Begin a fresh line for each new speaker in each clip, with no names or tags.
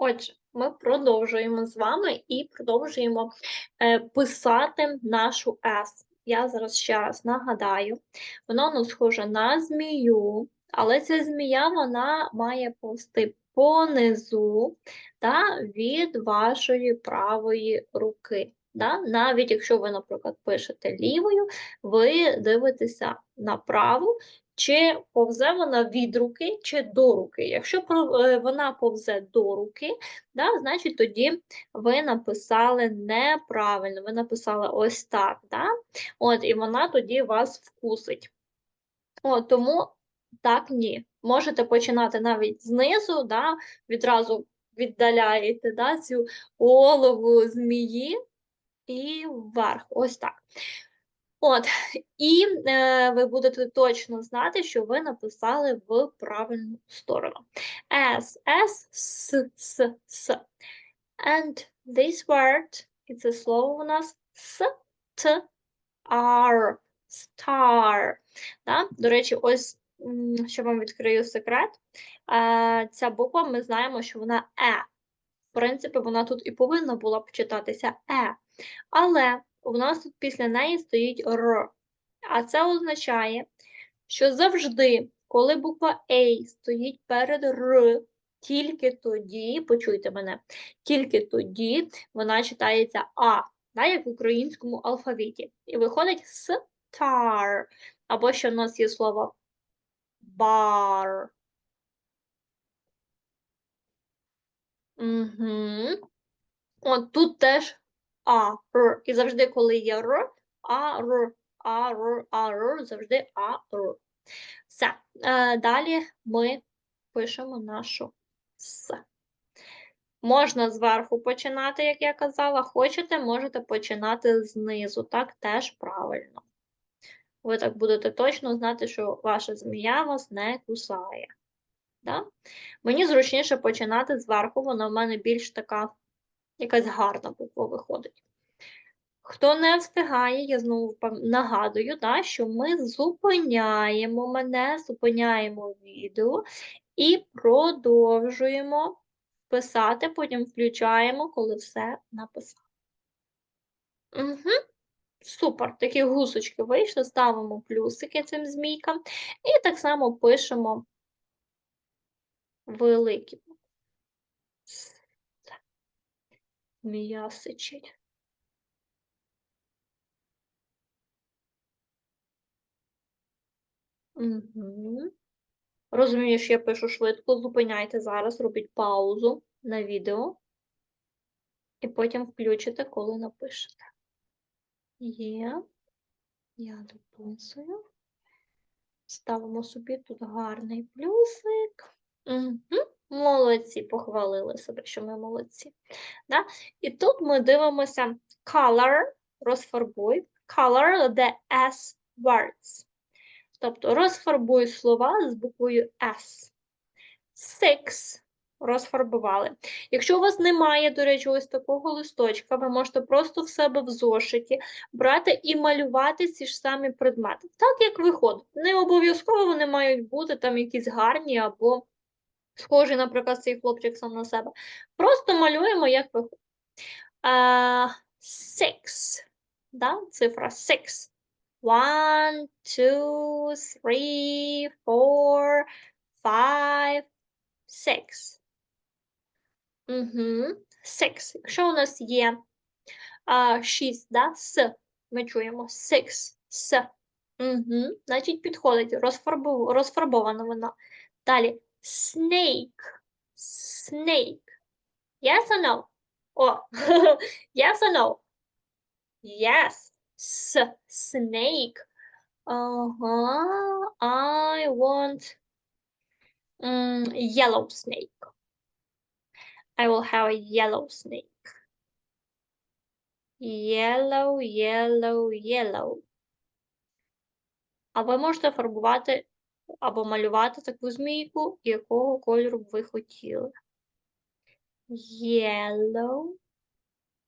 Отже, ми продовжуємо з вами і продовжуємо е, писати нашу S. Я зараз ще раз нагадаю, вона у нас схожа на змію, але ця змія вона має повсти понизу та від вашої правої руки. Да? Навіть якщо ви, наприклад, пишете лівою, ви дивитеся направо, чи повзе вона від руки, чи до руки. Якщо е, вона повзе до руки, да, значить тоді ви написали неправильно, ви написали ось так. Да? От, І вона тоді вас вкусить. От, Тому так, ні. Можете починати навіть знизу, да, відразу віддаляєте да, цю голову змії і вверх. Ось так. От, і е, ви будете точно знати, що ви написали в правильну сторону. S, S, S, S, S. And this word, і це слово у нас S, T, R, star. Да? До речі, ось, що вам відкрию секрет, е, ця буква ми знаємо, що вона Е. В принципі, вона тут і повинна була почитатися Е. Але у нас тут після неї стоїть Р. А це означає, що завжди, коли буква А стоїть перед Р, тільки тоді, почуйте мене, тільки тоді вона читається А, да, як в українському алфавіті. І виходить стар. Або ще в нас є слово бар. Угу. От тут теж а, Р. І завжди, коли є Р, А, Р, А, Р, А, Р, завжди А, Р. Все. Е, Далі ми пишемо нашу С. Можна зверху починати, як я казала. Хочете, можете починати знизу. Так теж правильно. Ви так будете точно знати, що ваша змія вас не кусає. Да? Мені зручніше починати зверху, вона в мене більш така якась гарна буква виходить. Хто не встигає, я знову нагадую, да, що ми зупиняємо мене, зупиняємо відео і продовжуємо писати, потім включаємо, коли все написали. Угу. Супер, такі гусочки вийшли, ставимо плюсики цим змійкам і так само пишемо великі. Змія сичить. Угу. Розумію, я пишу швидко, зупиняйте зараз, робіть паузу на відео і потім включите, коли напишете. Є, я дописую. Ставимо собі тут гарний плюсик. Угу. Молодці, похвалили себе, що ми молодці. Да? І тут ми дивимося color, розфарбуй, color the S words. Тобто розфарбуй слова з буквою S. Six розфарбували. Якщо у вас немає, до речі, ось такого листочка, ви можете просто в себе в зошиті брати і малювати ці ж самі предмети. Так, як виходить. Не обов'язково вони мають бути там якісь гарні або схожий, наприклад, цей хлопчик сам на себе. Просто малюємо, як виходить. Six. Да? Цифра six. One, two, three, four, five, six. Угу. Six. Якщо у нас є uh, шість, да? С, ми чуємо six, с. Угу. Значить, підходить, розфарбов... розфарбована вона. Далі snake, snake. Yes or no? Oh, yes or no? Yes, S snake. Uh-huh. I want um, yellow snake. I will have a yellow snake. Yellow, yellow, yellow. А ви можете фарбувати або малювати таку змійку, якого кольору б ви хотіли. Yellow.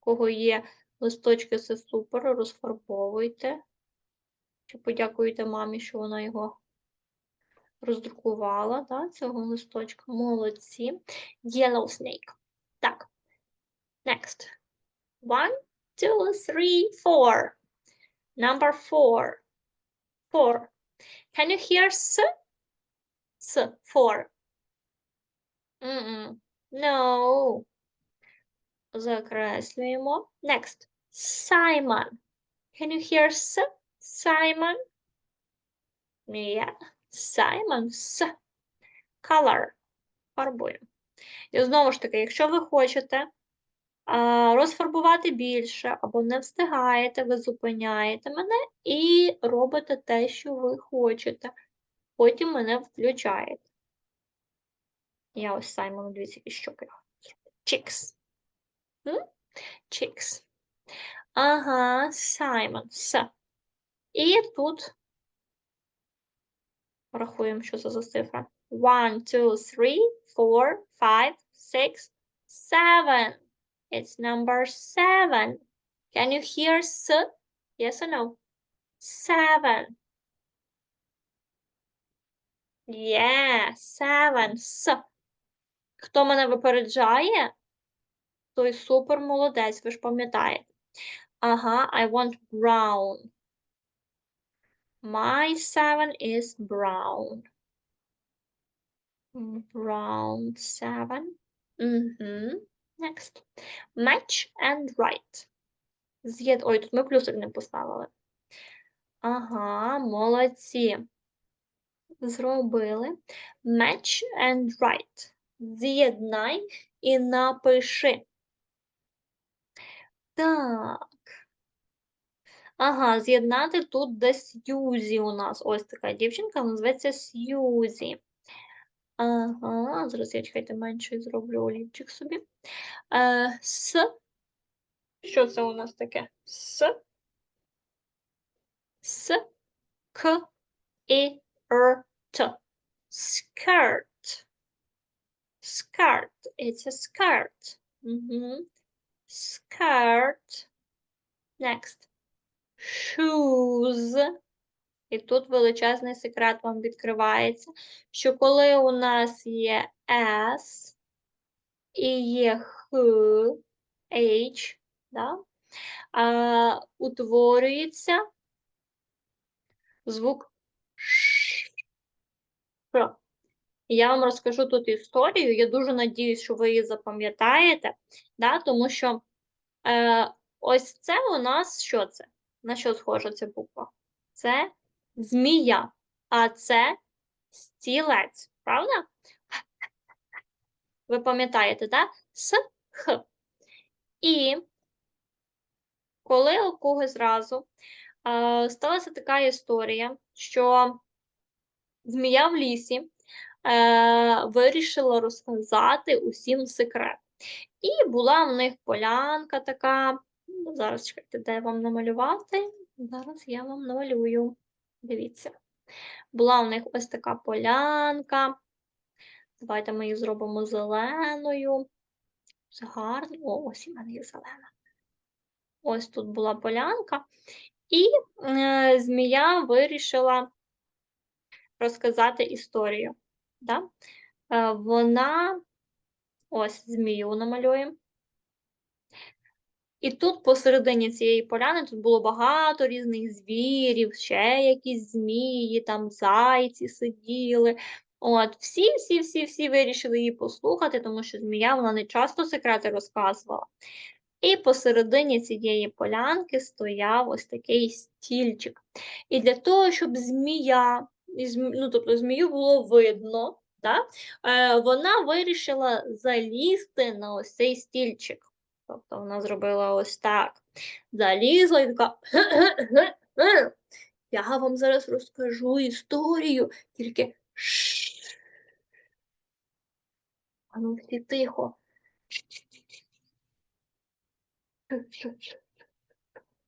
Кого є листочки, це супер, розфарбовуйте. Чи подякуйте мамі, що вона його роздрукувала, да, цього листочка. Молодці. Yellow snake. Так. Next. One, two, three, four. Number four. Four. Can you hear s? S. Four. Mm-mm. No. Закреслюємо. Next. Simon. Can you hear s? Simon? Yeah. Simon. S. Color. Фарбуємо. І знову ж таки, якщо ви хочете розфарбувати більше або не встигаєте, ви зупиняєте мене і робите те, що ви хочете. Потім мене включаєте. Я ось Саймону, дивіться, які щоки. Чікс. Чікс. Ага, Саймон. С. І тут рахуємо, що це за цифра. One, two, three, four, five, six, seven. It's number seven. Can you hear s? Yes or no? Seven. Yeah, seven. С. Хто мене випереджає, той супер молодець, ви ж пам'ятаєте. Ага, I want brown. My seven is brown. Brown seven. Mm-hmm. Next. Match and write. З'єд... Ой, тут ми плюсик не поставили. Ага, молодці. Зробили. Match and write. З'єднай і напиши. Так. Ага, з'єднати тут де Сьюзі у нас. Ось така дівчинка, називається Сьюзі. Ага, зараз я чекайте менше зроблю олівчик собі. Е, С. Що це у нас таке? С. С. К. І Р. Т. Skirt. Skirt. It's a skirt. Угу. Skirt. Next. Shoes. І тут величезний секрет вам відкривається, що коли у нас є S і є Х, H, да, а, утворюється звук Ш. Я вам розкажу тут історію. Я дуже надіюсь, що ви її запам'ятаєте, да, тому що е, ось це у нас що це? На що схожа ця буква? Це змія, а це стілець, правда? Ви пам'ятаєте, так? С, Х. І коли у когось разу е, сталася така історія, що змія в лісі е, вирішила розказати усім секрет. І була в них полянка така. Зараз чекайте, де вам намалювати. Зараз я вам намалюю. Дивіться. Була у них ось така полянка. Давайте ми її зробимо зеленою. Це гарно. О, ось в мене є зелена. Ось тут була полянка. І е, змія вирішила розказати історію. Да? Е, вона ось змію намалюємо. І тут посередині цієї поляни тут було багато різних звірів, ще якісь змії, там зайці сиділи. От, всі, всі, всі, всі вирішили її послухати, тому що змія вона не часто секрети розказувала. І посередині цієї полянки стояв ось такий стільчик. І для того, щоб змія, ну, тобто змію було видно, да, е, вона вирішила залізти на ось цей стільчик. Тобто вона зробила ось так. Залізла і така. Я вам зараз розкажу історію, тільки. А ну всі тихо.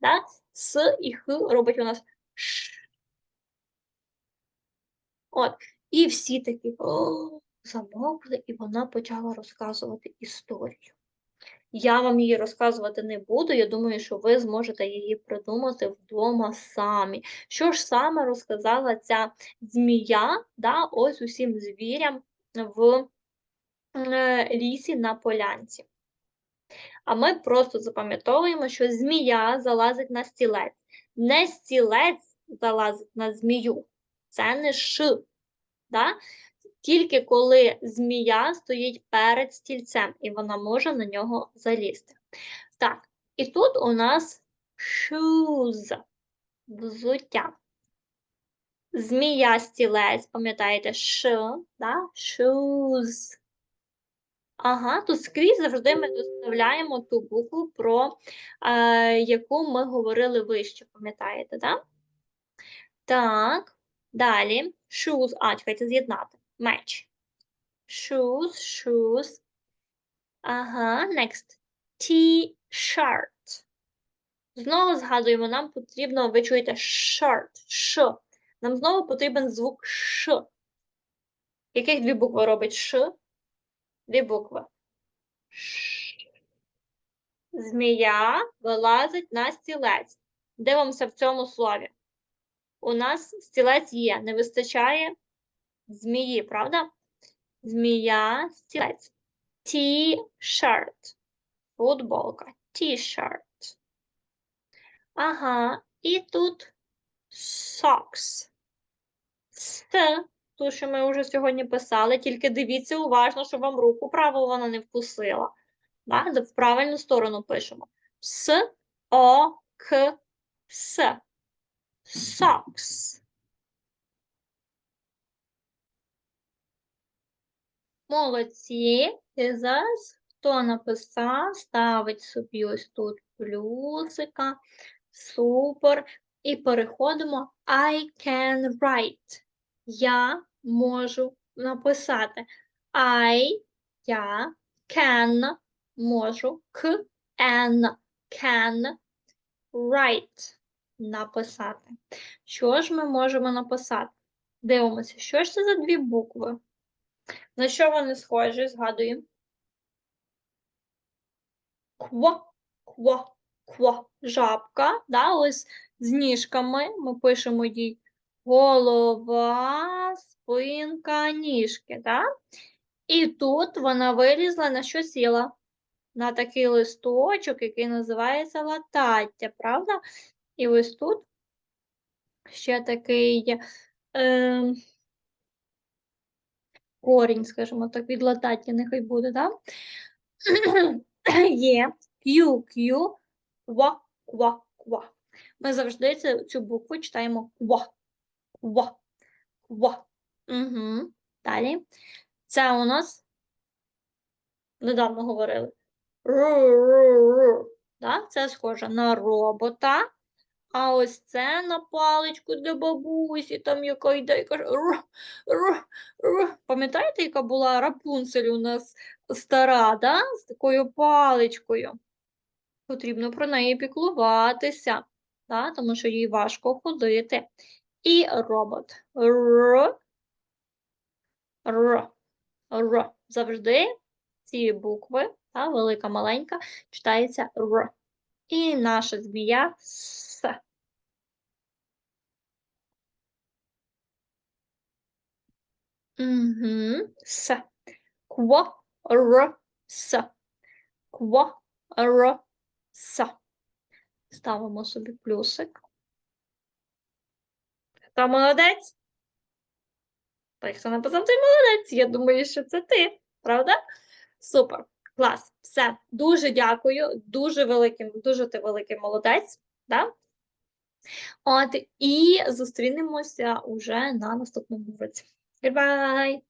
Да? С і Х робить у нас Ш. От. І всі такі замовкли, і вона почала розказувати історію. Я вам її розказувати не буду. Я думаю, що ви зможете її придумати вдома самі. Що ж саме розказала ця змія, да, ось усім звірям в лісі на полянці? А ми просто запам'ятовуємо, що змія залазить на стілець. Не стілець залазить на змію. Це не ш. Да? Тільки коли змія стоїть перед стільцем, і вона може на нього залізти. Так, і тут у нас shoes, взуття. Змія стілець, пам'ятаєте, ш, да? shoes. Ага, тут скрізь завжди ми доставляємо ту букву, про е, яку ми говорили вище, пам'ятаєте, да? Так, далі. Shoes, а, чекайте, з'єднати. Match. Shoes, shoes. Ага, next. T-shirt. Знову згадуємо, нам потрібно, ви чуєте, shirt, ш. Нам знову потрібен звук ш. Яких дві букви робить ш? Дві букви. Змія вилазить на стілець. Дивимося в цьому слові. У нас стілець є, не вистачає змії, правда? Змія, стілець. T-shirt. Футболка. T-shirt. Ага, і тут socks. С, ту, що ми вже сьогодні писали, тільки дивіться уважно, щоб вам руку праву вона не вкусила. Да? В правильну сторону пишемо. С, О, К, С. Socks. Молодці. І зараз хто написав, ставить собі ось тут плюсика. Супер. І переходимо I can write. Я можу написати. I, я, can, можу, к, n, can, write, написати. Що ж ми можемо написати? Дивимося, що ж це за дві букви? На що вони схожі? Згадуємо. Кво, кво, кво. Жабка. Да? Ось з ніжками ми пишемо їй голова, спинка, ніжки. Да? І тут вона вилізла на що сіла? На такий листочок, який називається латаття, правда? І ось тут ще такий. Е, корінь, скажімо так, від латаття нехай буде, да? Є Q, Q, ква, ква, ква. Ми завжди цю, букву читаємо ква, ква, ква. Угу. Далі. Це у нас недавно говорили. Ру-ру-ру. Да? Це схоже на робота. А ось це на паличку для бабусі, там яка йде і каже. Рух, рух, рух. Пам'ятаєте, яка була рапунцель у нас стара, да? з такою паличкою? Потрібно про неї піклуватися, да? тому що їй важко ходити. І робот. Р. Р. Р. Завжди ці букви, да? велика, маленька, читається Р. І наша змія С. Угу. С. Кво, р, с. Кво, р, с. Ставимо собі плюсик. Хто молодець? Той, хто написав, той молодець. Я думаю, що це ти, правда? Супер. Клас. Все. Дуже дякую. Дуже великим, дуже ти великий молодець. Да? От, і зустрінемося уже на наступному уроці. Goodbye!